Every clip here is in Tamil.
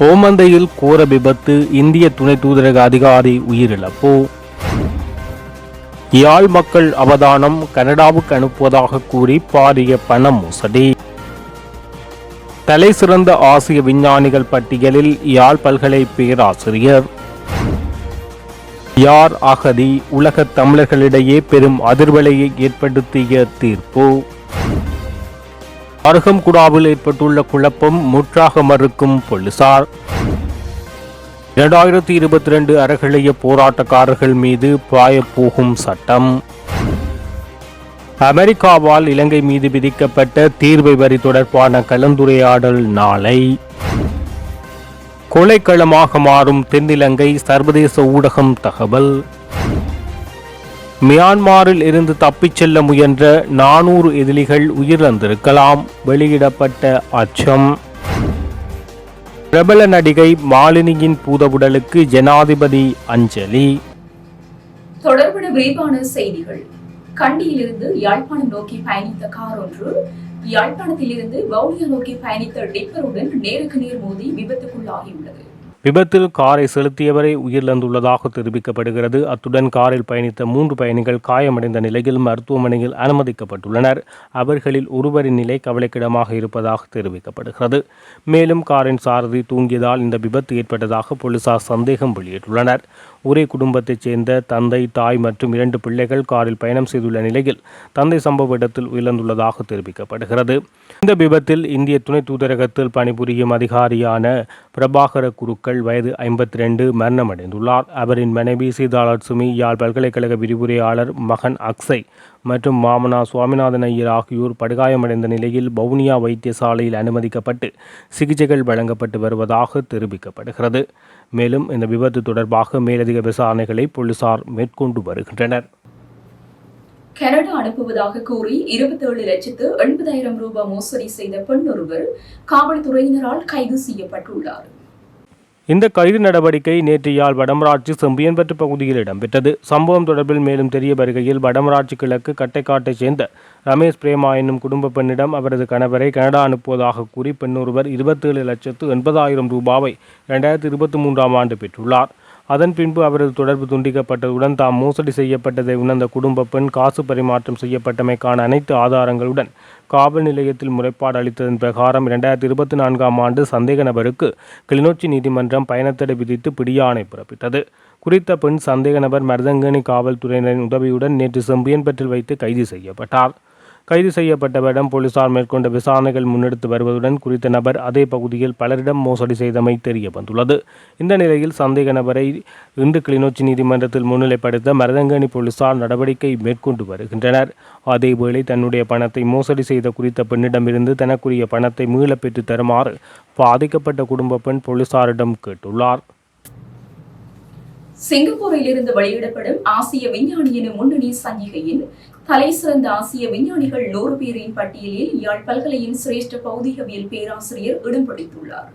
ஓமந்தையில் கோர விபத்து இந்திய துணை தூதரக அதிகாரி உயிரிழப்பு. யாழ் மக்கள் அவதானம் கனடாவுக்கு அனுப்புவதாக கூறி பாரிய பண மோசடி. தலை சிறந்த ஆசிய விஞ்ஞானிகள் பட்டியலில் யாழ் பல்கலை பேராசிரியர். யார் அகதி உலக தமிழர்களிடையே பெரும் அதிர்வலையை ஏற்படுத்திய தீர்ப்பு. அருகம்குடாவில் ஏற்பட்டுள்ள குழப்பம் முற்றாக மறுக்கும் போலீசார். இரண்டாயிரத்தி இருபத்தி ரெண்டு அறகளைய போராட்டக்காரர்கள் மீது பாயப்போகும் சட்டம். அமெரிக்காவால் இலங்கை மீது விதிக்கப்பட்ட தீர்வை வரி தொடர்பான கலந்துரையாடல் நாளை. கொலைக்களமாக மாறும் தென்னிலங்கை சர்வதேச ஊடகம் தகவல். மியான்மாரில் இருந்து தப்பிச் செல்ல முயன்ற நானூறு எதிரிகள் உயிரிழந்திருக்கலாம் வெளியிடப்பட்ட அச்சம். பிரபல நடிகை மாலினியின் பூதவுடலுக்கு ஜனாதிபதி அஞ்சலி. தொடர்புட விரிவான செய்திகள். கண்டியிலிருந்து யாழ்ப்பாணம் நோக்கி பயணித்த கார் ஒன்று யாழ்ப்பாணத்திலிருந்து வவுனியா நோக்கி பயணித்த டிப்பருடன் நேருக்கு நேர் மோதி விபத்துக்குள்ளாகியுள்ளது. விபத்தில் காரை செலுத்தியவரை உயிரிழந்துள்ளதாக தெரிவிக்கப்படுகிறது. அத்துடன் காரில் பயணித்த மூன்று பயணிகள் காயமடைந்த நிலையில் மருத்துவமனையில் அனுமதிக்கப்பட்டுள்ளனர். அவர்களில் ஒருவரின் நிலை கவலைக்கிடமாக இருப்பதாக தெரிவிக்கப்படுகிறது. மேலும் காரின் சாரதி தூங்கியதால் இந்த விபத்து ஏற்பட்டதாக போலீசார் சந்தேகம் வெளியிட்டுள்ளனர். ஒரே குடும்பத்தைச் சேர்ந்த தந்தை தாய் மற்றும் இரண்டு பிள்ளைகள் காரில் பயணம் செய்துள்ள நிலையில் தந்தை சம்பவ இடத்தில் உயிரிழந்துள்ளதாக தெரிவிக்கப்படுகிறது. இந்த விபத்தில் இந்திய துணை தூதரகத்தில் பணிபுரியும் அதிகாரியான பிரபாகர குருக்கள் வயது ஐம்பத்தி ரெண்டு மரணமடைந்துள்ளார். அவரின் மனைவி சீதாலட்சுமி யாழ் பல்கலைக்கழக விரிவுரையாளர் மகன் அக்ஸை மற்றும் மாமனா சுவாமிநாதன் ஐயர் ஆகியோர் படுகாயமடைந்த நிலையில் வவுனியா வைத்தியசாலையில் அனுமதிக்கப்பட்டு சிகிச்சைகள் வழங்கப்பட்டு வருவதாக தெரிவிக்கப்படுகிறது. மேலும் இந்த விபத்து தொடர்பாக மேலதிக விசாரணைகளை போலீசார் மேற்கொண்டு வருகின்றனர். கனடா அனுப்புவதாக கூறி இருபத்தேழு லட்சத்து எண்பதாயிரம் ரூபாய் மோசடி செய்த பெண் ஒருவர் காவல்துறையினரால் கைது செய்யப்பட்டுள்ளார். இந்த கைது நடவடிக்கை நேற்று யாழ் வடமராட்சி செம்பியன்பற்று பகுதியில் இடம்பெற்றது. சம்பவம் தொடர்பில் மேலும் தெரிய வருகையில் வடமராட்சி கிழக்கு கட்டைக்காட்டைச் சேர்ந்த ரமேஷ் பிரேமா என்னும் குடும்ப பெண்ணிடம் அவரது கணவரை கனடா அனுப்புவதாக கூறி பெண்ணொருவர் இருபத்தேழு லட்சத்து எண்பதாயிரம் ரூபாவை இரண்டாயிரத்தி இருபத்தி மூன்றாம் ஆண்டு பெற்றுள்ளார். அதன் பின்பு அவரது தொடர்பு துண்டிக்கப்பட்டதுடன் தாம் மோசடி செய்யப்பட்டதை உணர்ந்த குடும்ப பெண் காசு பரிமாற்றம் செய்யப்பட்டமைக்கான அனைத்து ஆதாரங்களுடன் காவல் நிலையத்தில் முறைப்பாடு அளித்ததன் பிரகாரம் இரண்டாயிரத்தி இருபத்தி நான்காம் ஆண்டு சந்தேக நபருக்கு கிளிநொச்சி நீதிமன்றம் பயணத்தடை விதித்து பிடியாணை பிறப்பித்தது. குறித்த பெண் சந்தேக நபர் மருதங்கனி காவல்துறையினரின் உதவியுடன் நேற்று செம்பியன்பற்றில் வைத்து கைது செய்யப்பட்டார். கைது செய்யப்பட்டவரிடம் போலீசார் மேற்கொண்ட விசாரணைகள் முன்னெடுத்து வருவதுடன் குறித்த நபர் அதே பகுதியில் பலரிடம் மோசடி செய்தமை தெரிய வந்துள்ளது இந்த நிலையில் சந்தேக நபரை இன்று கிளிநொச்சி நீதிமன்றத்தில் முன்னிலைப்படுத்த மருதங்கணி போலீசார் நடவடிக்கை மேற்கொண்டு வருகின்றனர். அதேவேளை தன்னுடைய பணத்தை மோசடி செய்த குறித்த பெண்ணிடமிருந்து தனக்குரிய பணத்தை மீளப் பெற்று தருமாறு பாதிக்கப்பட்ட குடும்ப பெண் போலீசாரிடம் கேட்டுள்ளார். சிங்கப்பூரில் இருந்து வெளியிடப்படும் ஆசிய விஞ்ஞானி முன்னணி சஞ்சிகையின் தலை சிறந்த ஆசிய விஞ்ஞானிகள் நூறு பேரின் பட்டியலில் யாழ் பல்கலையின் சிரேஷ்ட பௌதிகவியல் பேராசிரியர் இடம் பிடித்துள்ளார்.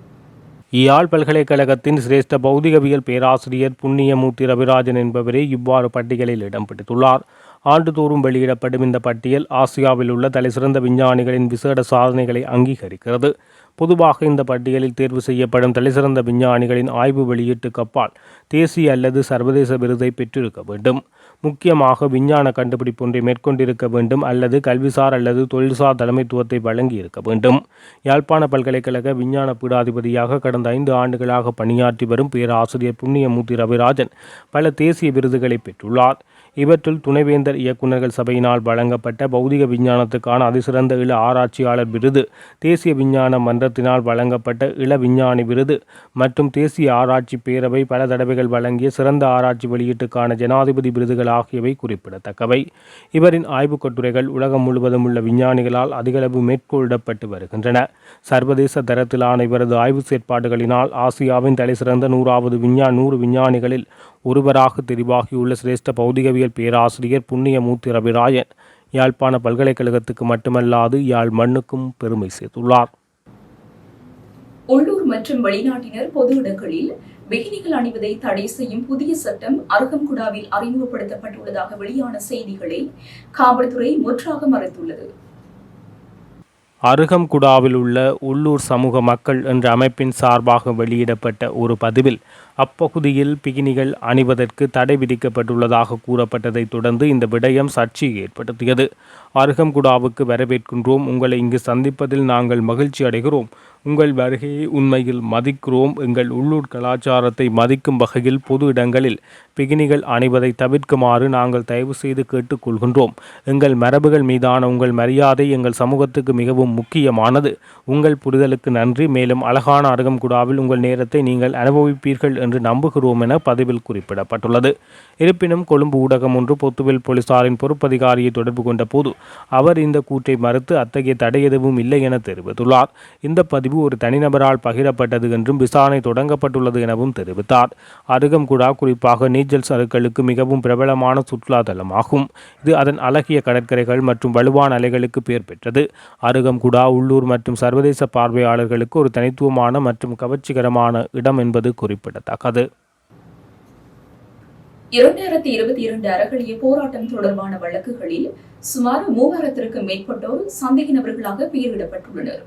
யாழ் பல்கலைக்கழகத்தின் சிரேஷ்ட பௌதிகவியல் பேராசிரியர் புண்ணியமூர்த்தி ரவிராஜன் என்பவரே இவ்வாறு பட்டியலில் இடம் பிடித்துள்ளார். ஆண்டுதோறும் வெளியிடப்படும் இந்த பட்டியல் ஆசியாவில் உள்ள தலைசிறந்த விஞ்ஞானிகளின் விசேட சாதனைகளை அங்கீகரிக்கிறது. பொதுவாக இந்த பட்டியலில் தேர்வு செய்யப்படும் தலைசிறந்த விஞ்ஞானிகளின் ஆய்வு வெளியீட்டுக்கு அப்பால் தேசிய அல்லது சர்வதேச விருதை பெற்றிருக்க வேண்டும். முக்கியமாக விஞ்ஞான கண்டுபிடிப்பு ஒன்றை மேற்கொண்டிருக்க வேண்டும் அல்லது கல்விசார் அல்லது தொழில்சார் தலைமைத்துவத்தை வழங்கி இருக்க வேண்டும். யாழ்ப்பாண பல்கலைக்கழக விஞ்ஞான பீடாதிபதியாக கடந்த ஐந்து ஆண்டுகளாக பணியாற்றி வரும் பேராசிரியர் புண்ணியமூர்த்தி ரவிராஜன் பல தேசிய விருதுகளை பெற்றுள்ளார். இவற்றுள் துணைவேந்தர் இயக்குநர்கள் சபையினால் வழங்கப்பட்ட பௌதிக விஞ்ஞானத்துக்கான அதிசிறந்த இள ஆராய்ச்சியாளர் விருது தேசிய விஞ்ஞான மன்றத்தினால் வழங்கப்பட்ட இள விஞ்ஞானி விருது மற்றும் தேசிய ஆராய்ச்சி பேரவை பல தடவைகள் வழங்கிய சிறந்த ஆராய்ச்சி வெளியீட்டுக்கான ஜனாதிபதி விருதுகள் ஆகியவை குறிப்பிடத்தக்கவை. இவரின் ஆய்வுக் கட்டுரைகள் உலகம் முழுவதும் உள்ள விஞ்ஞானிகளால் அதிகளவு மேற்கொள்ளப்பட்டு வருகின்றன. சர்வதேச தரத்திலான இவரது ஆய்வு செயற்பாடுகளினால் ஆசியாவின் தலைசிறந்த நூறாவது விஞ்ஞான நூறு விஞ்ஞானிகளில் ஒருவராக தெரிவாகியுள்ள சிரேஷ்ட பௌதிகவியல் பேராசிரியர் புண்ணியமூர்த்தி ரவிராயன் யாழ்ப்பாண பல்கலைக்கழகத்துக்கு மட்டுமல்லாது யாழ் மண்ணுக்கும் பெருமை சேர்த்துள்ளார். உள்ளூர் மற்றும் வெளிநாட்டினர் பொது இடங்களில் பிகினிகள் அணிவதை தடை செய்யும் புதிய சட்டம் அருகம்குடாவில் அறிமுகப்படுத்தப்பட்டுள்ளதாக வெளியான செய்திகளை காவல்துறை முற்றாக மறைத்துள்ளது. அருகம்குடாவில் உள்ள உள்ளூர் சமூக மக்கள் என்ற அமைப்பின் சார்பாக வெளியிடப்பட்ட ஒரு பதிவில் அப்பகுதியில் பிகினிகள் அணிவதற்கு தடை விதிக்கப்பட்டுள்ளதாக கூறப்பட்டதைத் தொடர்ந்து இந்த விடயம் சர்ச்சையை ஏற்படுத்தியது. அருகம்குடாவுக்கு வரவேற்கின்றோம். உங்களை இங்கு சந்திப்பதில் நாங்கள் மகிழ்ச்சி அடைகிறோம் உங்கள் வருகையை உண்மையில் மதிக்கிறோம். எங்கள் உள்ளூர் கலாச்சாரத்தை மதிக்கும் வகையில் பொது இடங்களில் பிகினிகள் அணிவதை தவிர்க்குமாறு நாங்கள் தயவு செய்து கேட்டுக்கொள்கின்றோம் எங்கள் மரபுகள் மீதான உங்கள் மரியாதை எங்கள் சமூகத்துக்கு மிகவும் முக்கியமானது. உங்கள் புரிதலுக்கு நன்றி. மேலும் அழகான அருகம்குடாவில் உங்கள் நேரத்தை நீங்கள் அனுபவிப்பீர்கள் என்று நம்புகிறோம் என பதிவில் குறிப்பிடப்பட்டுள்ளது. இருப்பினும் கொழும்பு ஊடகம் ஒன்று பொத்துவில் போலீசாரின் பொறுப்பதிகாரியை தொடர்பு கொண்ட போது அவர் இந்த கூற்றை மறுத்து அத்தகைய தடை எதுவும் இல்லை என தெரிவித்துள்ளார். இந்த பதிவு ஒரு தனிநபரால் பகிரப்பட்டது என்றும் விசாரணை தொடங்கப்பட்டுள்ளது எனவும் தெரிவித்தார். அருகம்குடா குறிப்பாக நீச்சல் சருக்களுக்கு மிகவும் பிரபலமான சுற்றுலா தலமாகும் இது அதன் அழகிய கடற்கரைகள் மற்றும் வலுவான அலைகளுக்கு பெயர் பெற்றது. அருகம்குடா உள்ளூர் மற்றும் சர்வதேச பார்வையாளர்களுக்கு ஒரு தனித்துவமான மற்றும் கவர்ச்சிகரமான இடம் என்பது குறிப்பிடத்தக்கது. இரண்டாயிரத்தி இருபத்தி இரண்டு அறகழிய போராட்டம் தொடர்பான வழக்குகளில் சுமார் மூவாயிரத்திற்கும் மேற்பட்டோர் சந்தேக நபர்களாக பெயரிடப்பட்டுள்ளனர்.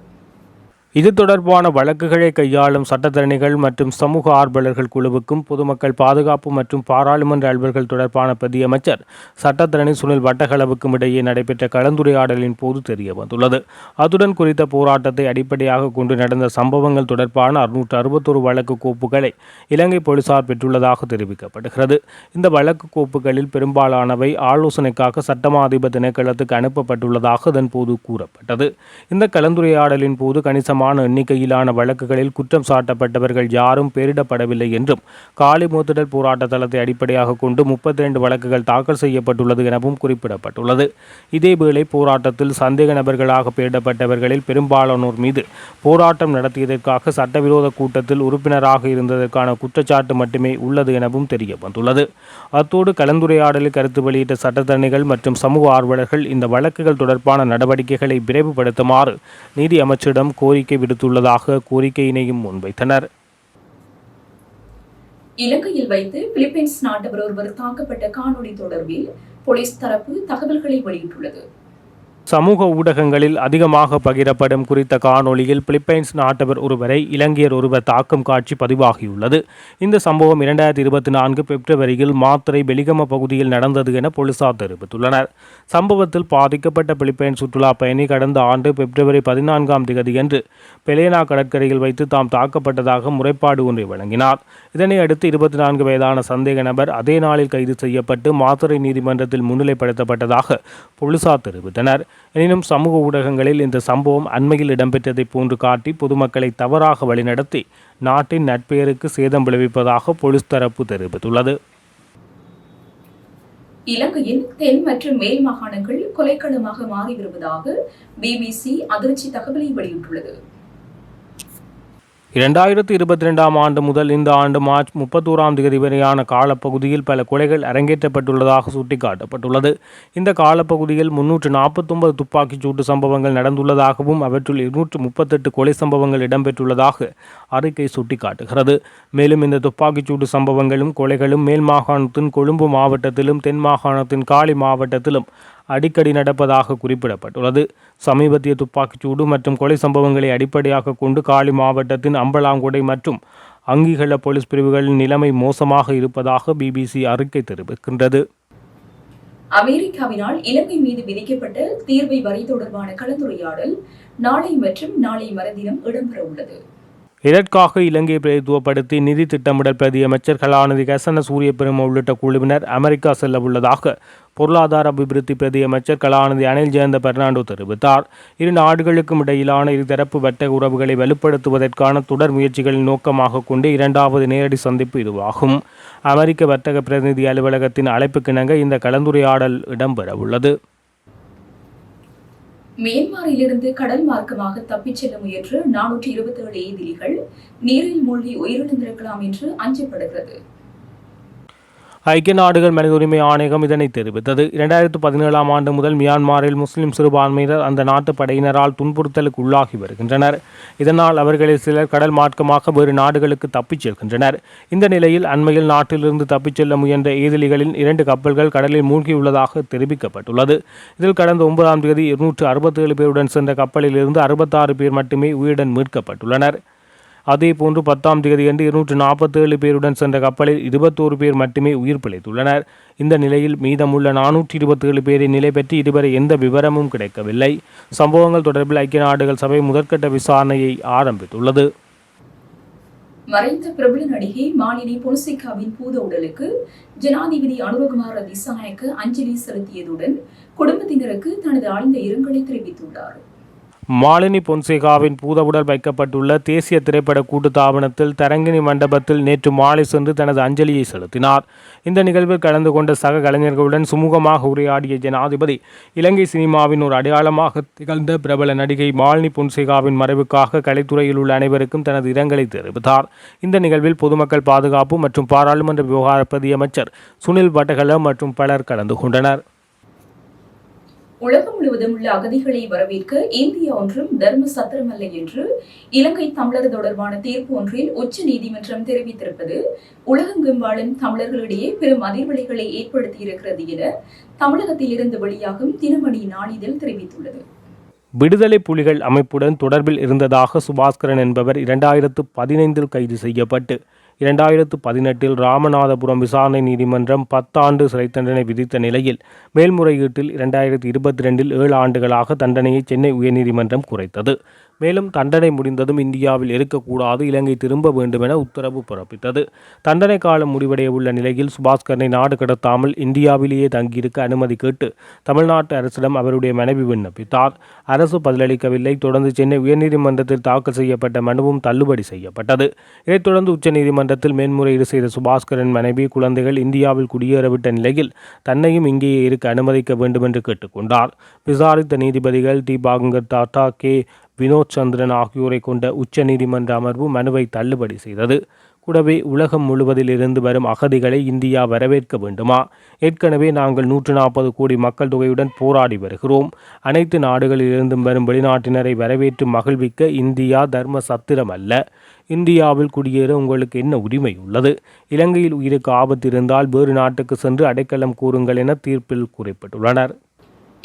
இது தொடர்பான வழக்குகளை கையாளும் சட்டத்தரணிகள் மற்றும் சமூக ஆர்வலர்கள் குழுவுக்கும் பொதுமக்கள் பாதுகாப்பு மற்றும் பாராளுமன்ற அலுவல்கள் தொடர்பான பிரதியமைச்சர் சட்டத்தரணி சுனில் வட்டகளவுக்கும் இடையே நடைபெற்ற கலந்துரையாடலின் போது தெரிய வந்துள்ளது. அத்துடன் குறித்த போராட்டத்தை அடிப்படையாக கொண்டு நடந்த சம்பவங்கள் தொடர்பான அறுநூற்று அறுபத்தொரு வழக்கு கோப்புகளை இலங்கை போலீசார் பெற்றுள்ளதாக தெரிவிக்கப்படுகிறது. இந்த வழக்கு கோப்புகளில் பெரும்பாலானவை ஆலோசனைக்காக சட்டமாதிபர் திணைக்களத்துக்கு அனுப்பப்பட்டுள்ளதாக அதன் போது கூறப்பட்டது. இந்த கலந்துரையாடலின் போது கணிசமான எண்ணிக்கையிலான வழக்குகளில் குற்றம் சாட்டப்பட்டவர்கள் யாரும் பெயரிடப்படவில்லை என்றும் காலி மூத்திடல் போராட்ட தளத்தை அடிப்படையாக கொண்டு முப்பத்தி ரெண்டு வழக்குகள் தாக்கல் செய்யப்பட்டுள்ளது எனவும் குறிப்பிடப்பட்டுள்ளது. இதேவேளை போராட்டத்தில் சந்தேக நபர்களாக பெயரிடப்பட்டவர்களில் பெரும்பாலானோர் மீது போராட்டம் நடத்தியதற்காக சட்டவிரோத கூட்டத்தில் உறுப்பினராக இருந்ததற்கான குற்றச்சாட்டு மட்டுமே உள்ளது எனவும் தெரிய வந்துள்ளது அத்தோடு கலந்துரையாடலில் கருத்து வெளியிட்ட சட்டத்தரணிகள் மற்றும் சமூக ஆர்வலர்கள் இந்த வழக்குகள் தொடர்பான நடவடிக்கைகளை விரைவுபடுத்துமாறு நீதி அமைச்சரிடம் கோரிக்கை விடுத்துள்ளதாக கோரிக்கையினையும் முன்வைத்தனர். இலங்கையில் வைத்து பிலிப்பைன்ஸ் நாட்டவர் ஒருவர் தாக்கப்பட்ட காணொளி தொடர்பில் போலீஸ் தரப்பு தகவல்களை வெளியிட்டுள்ளது. சமூக ஊடகங்களில் அதிகமாக பகிரப்படும் குறித்த காணொளியில் பிலிப்பைன்ஸ் நாட்டவர் ஒருவரை இலங்கையர் ஒருவர் தாக்கும் காட்சி பதிவாகியுள்ளது. இந்த சம்பவம் இரண்டாயிரத்தி இருபத்தி நான்கு பிப்ரவரியில் மாத்திரை வெளிகம பகுதியில் நடந்தது என போலீசார் தெரிவித்துள்ளனர். சம்பவத்தில் பாதிக்கப்பட்ட பிலிப்பைன்ஸ் சுற்றுலா பயணி கடந்த ஆண்டு பிப்ரவரி பதினான்காம் தேதியன்று பெலேனா கடற்கரையில் வைத்து தாம் தாக்கப்பட்டதாக முறைப்பாடு ஒன்றை வழங்கினார். இதனை அடுத்து இருபத்தி நான்கு வயதான சந்தேக நபர் அதே நாளில் கைது செய்யப்பட்டு மாத்தறை நீதிமன்றத்தில் முன்னிலைப்படுத்தப்பட்டதாக போலீசார் தெரிவித்தனர். எனினும் சமூக ஊடகங்களில் இந்த சம்பவம் அண்மையில் இடம்பெற்றதைப் போன்று காட்டி பொதுமக்களை தவறாக வழிநடத்தி நாட்டின் நட்பெயருக்கு சேதம் விளைவிப்பதாக போலீஸ் தரப்பு தெரிவித்துள்ளது. இலங்கையின் தென் மற்றும் மேல் மாகாணங்கள் கொலைக்களமாக மாறி வருவதாக பிபிசி அதிர்ச்சி தகவலை வெளியிட்டுள்ளது. இரண்டாயிரத்தி இருபத்தி ரெண்டாம் ஆண்டு முதல் இந்த ஆண்டு மார்ச் முப்பத்தோராம் தேதி வரையான காலப்பகுதியில் பல கொலைகள் அரங்கேற்றப்பட்டுள்ளதாக சுட்டிக்காட்டப்பட்டுள்ளது. இந்த காலப்பகுதியில் முன்னூற்று நாற்பத்தொன்பது துப்பாக்கிச் சூட்டு சம்பவங்கள் நடந்துள்ளதாகவும் அவற்றுள் இருநூற்று முப்பத்தெட்டு கொலை சம்பவங்கள் இடம்பெற்றுள்ளதாக அறிக்கை சுட்டிக்காட்டுகிறது. மேலும் இந்த துப்பாக்கிச் சூட்டு சம்பவங்களும் கொலைகளும் மேல் மாகாணத்தின் கொழும்பு மாவட்டத்திலும் தென் மாகாணத்தின் காலி மாவட்டத்திலும் அடிக்கடி நடப்பதாக குறிப்பிடப்பட்டுள்ளது. சமீபத்திய துப்பாக்கிச்சூடு மற்றும் கொலை சம்பவங்களை அடிப்படையாக கொண்டு காலி மாவட்டத்தின் அம்பலாங்குடை மற்றும் அங்கிகள போலீஸ் பிரிவுகளின் நிலைமை மோசமாக இருப்பதாக பிபிசி அறிக்கை தெரிவிக்கின்றது. அமெரிக்காவினால் இலங்கை மீது விதிக்கப்பட்ட தீர்வை வரி தொடர்பான கலந்துரையாடல் நாளை மற்றும் நாளை மறுதினம் இடம்பெற உள்ளது இதற்காக இலங்கை பிரதித்துவப்படுத்தி நிதி திட்டமிடல் பிரதி அமைச்சர் கலாநிதி கசன சூரியபெரும உள்ளிட்ட குழுவினர் அமெரிக்கா செல்ல உள்ளதாக பொருளாதார அபிவிருத்தி பிரதி அமைச்சர் கலாநிதி அனில் ஜெயந்த பெர்னாண்டோ தெரிவித்தார். இரு நாடுகளுக்கும் இடையிலான இருதரப்பு வர்த்தக உறவுகளை வலுப்படுத்துவதற்கான தொடர் முயற்சிகளின் நோக்கமாக கொண்டு இரண்டாவது நேரடி சந்திப்பு இதுவாகும். அமெரிக்க வர்த்தக பிரதிநிதி அலுவலகத்தின் அழைப்புக்கிணங்க இந்த கலந்துரையாடல் இடம்பெற உள்ளது மியான்மரிலிருந்து கடல் மார்க்கமாக தப்பிச் செல்ல முயன்ற நானூற்றி இருபத்தி ஏழு எதிரிகள் நீரில் மூழ்கி உயிரிழந்திருக்கலாம் என்று அஞ்சப்படுகிறது. ஐக்கிய நாடுகள் மனித உரிமை ஆணையம் இதனை தெரிவித்தது. இரண்டாயிரத்து பதினேழாம் ஆண்டு முதல் மியான்மரில் முஸ்லிம் சிறுபான்மையினர் அந்த நாட்டு படையினரால் துன்புறுத்தலுக்கு உள்ளாகி வருகின்றனர். இதனால் அவர்களில் சிலர் கடல் மார்க்கமாக வேறு நாடுகளுக்கு தப்பிச் செல்கின்றனர். இந்த நிலையில் அண்மையில் நாட்டிலிருந்து தப்பிச் செல்ல முயன்ற ஏதிலிகளின் இரண்டு கப்பல்கள் கடலில் மூழ்கியுள்ளதாக தெரிவிக்கப்பட்டுள்ளது. இதில் கடந்த ஒன்பதாம் தேதி இருநூற்று அறுபத்தேழு பேருடன் சென்ற கப்பலில் இருந்து அறுபத்தாறு பேர் மட்டுமே உயிருடன் மீட்கப்பட்டுள்ளனர். அதே போன்று பத்தாம் தேதியன்று இருநூற்று நாற்பத்தேழு பேருடன் சென்ற கப்பலில் இருபத்தோரு பேர் மட்டுமே உயிர் பிழைத்துள்ளனர். இந்த நிலையில் மீதமுள்ள நானூற்றி இருபத்தேழு பேரின் நிலை பற்றி இதுவரை எந்த விவரமும் கிடைக்கவில்லை. சம்பவங்கள் தொடர்பில் ஐக்கிய நாடுகள் சபை முதற்கட்ட விசாரணையை ஆரம்பித்துள்ளது. மறைந்த பிரபல நடிகை மாலினி பொன்சிகாவின் பூத உடலுக்கு ஜனாதிபதி அனுரகுமார திசாநாயக்க அஞ்சலி செலுத்தியதுடன் குடும்பத்தினருக்கு தனது ஆழ்ந்த இரங்கலை தெரிவித்துள்ளார். மாலினி பொன்சேகாவின் பூதவுடல் வைக்கப்பட்டுள்ள தேசிய திரைப்பட கூட்டுத்தாபனத்தில் தரங்கிணி மண்டபத்தில் நேற்று மாலை சென்று தனது அஞ்சலியை செலுத்தினார். இந்த நிகழ்வில் கலந்து கொண்ட சக கலைஞர்களுடன் சுமூகமாக உரையாடிய ஜனாதிபதி இலங்கை சினிமாவின் ஒரு அடையாளமாக திகழ்ந்த பிரபல நடிகை மாலினி பொன்சேகாவின் மறைவுக்காக கலைத்துறையில் உள்ள அனைவருக்கும் தனது இரங்கலை தெரிவித்தார். இந்த நிகழ்வில் பொதுமக்கள் பாதுகாப்பு மற்றும் பாராளுமன்ற விவகார பிரதி அமைச்சர் சுனில் வட்டகல மற்றும் பலர் கலந்து கொண்டனர். உலகம் முழுவதும் உள்ள அகதிகளை வரவேற்க இந்தியா ஒன்றும் தர்ம சத்திரமல்ல என்று இலங்கை தமிழர் தொடர்பான தீர்ப்பு ஒன்றில் உச்ச நீதிமன்றம் தெரிவித்திருப்பது உலகெங்கும் வாழும் தமிழர்களிடையே பெரும் அதிர்வலைகளை ஏற்படுத்தியிருக்கிறது என தமிழகத்தில் இருந்து வெளியாகும் தினமணி நாளிதழ் தெரிவித்துள்ளது. விடுதலை புலிகள் அமைப்புடன் தொடர்பில் இருந்ததாக சுபாஸ்கரன் என்பவர் இரண்டாயிரத்து பதினைந்தில் கைது செய்யப்பட்டு இரண்டாயிரத்து பதினெட்டில் ராமநாதபுரம் விசாரணை நீதிமன்றம் பத்தாண்டு சிறை தண்டனை விதித்த நிலையில் மேல்முறையீட்டில் இரண்டாயிரத்தி இருபத்தி ரெண்டில் ஏழு ஆண்டுகளாக தண்டனையை சென்னை உயர்நீதிமன்றம் குறைத்தது. மேலும் தண்டனை முடிந்ததும் இந்தியாவில் இருக்கக்கூடாது இலங்கை திரும்ப வேண்டுமென உத்தரவு பிறப்பித்தது. தண்டனை காலம் முடிவடைய உள்ள நிலையில் சுபாஸ்கரனை நாடு கடத்தாமல் இந்தியாவிலேயே தங்கியிருக்க அனுமதி கேட்டு தமிழ்நாட்டு அரசிடம் அவருடைய மனைவி விண்ணப்பித்தார். அரசு பதிலளிக்கவில்லை. தொடர்ந்து சென்னை உயர்நீதிமன்றத்தில் தாக்கல் செய்யப்பட்ட மனுவும் தள்ளுபடி செய்யப்பட்டது. இதைத் தொடர்ந்து உச்சநீதிமன்றத்தில் மேன்முறையீடு செய்த சுபாஸ்கரன் மனைவி குழந்தைகள் இந்தியாவில் குடியேறவிட்ட நிலையில் தன்னையும் இங்கேயே இருக்க அனுமதிக்க வேண்டும் என்று கேட்டுக்கொண்டார். விசாரித்த நீதிபதிகள் டி. பாகங்கர் டாட்டா கே. வினோத் சந்திரன் ஆகியோரை கொண்ட உச்சநீதிமன்ற அமர்வு மனுவை தள்ளுபடி செய்தது. கூடவே உலகம் முழுவதில் இருந்து வரும் அகதிகளை இந்தியா வரவேற்க வேண்டுமா? ஏற்கனவே நாங்கள் நூற்று நாற்பது கோடி மக்கள் தொகையுடன் போராடி வருகிறோம். அனைத்து நாடுகளிலிருந்தும் வரும் வெளிநாட்டினரை வரவேற்று மகிழ்விக்க இந்தியா தர்ம சத்திரம் அல்ல. இந்தியாவில் குடியேற உங்களுக்கு என்ன உரிமை உள்ளது? இலங்கையில் உயிருக்கு ஆபத்து இருந்தால் வேறு நாட்டுக்கு சென்று அடைக்கலம் கூறுங்கள் என தீர்ப்பில் குறிப்பிட்டுள்ளனர்.